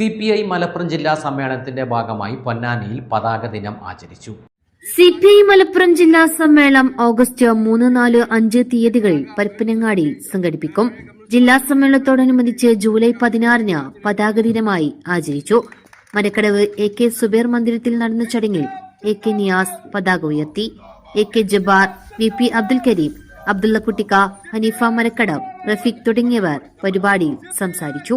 C P I Malappuram ജില്ലാ സമ്മേളനത്തിന്റെ ഭാഗമായി പൊന്നാനിയിൽ പതാക ദിനം ആചരിച്ചു. സി പി ഐ മലപ്പുറം ജില്ലാ സമ്മേളനം ഓഗസ്റ്റ് മൂന്ന് നാല് അഞ്ച് തീയതികളിൽ പരപ്പനങ്ങാടിയിൽ സംഘടിപ്പിക്കും. ജില്ലാ സമ്മേളനത്തോടനുബന്ധിച്ച് ജൂലൈ പതിനാറിന് പതാക ദിനമായി ആചരിച്ചു. മരക്കടവ് എ കെ സുബേർ മന്ദിരത്തിൽ നടന്ന ചടങ്ങിൽ എ കെ നിയാസ് പതാക ഉയർത്തി. A K Jabbar V P Abdul Kareem Abdulla കുട്ടിക്ക Haneefa Marakkadavu Rafeeq തുടങ്ങിയവർ പരിപാടിയിൽ സംസാരിച്ചു.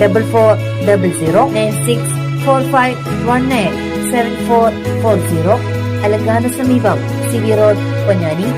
double four double zero nine six four five one nine seven four four zero അലങ്കാന സമീപം സി വി റോഡ് പൊന്നാനി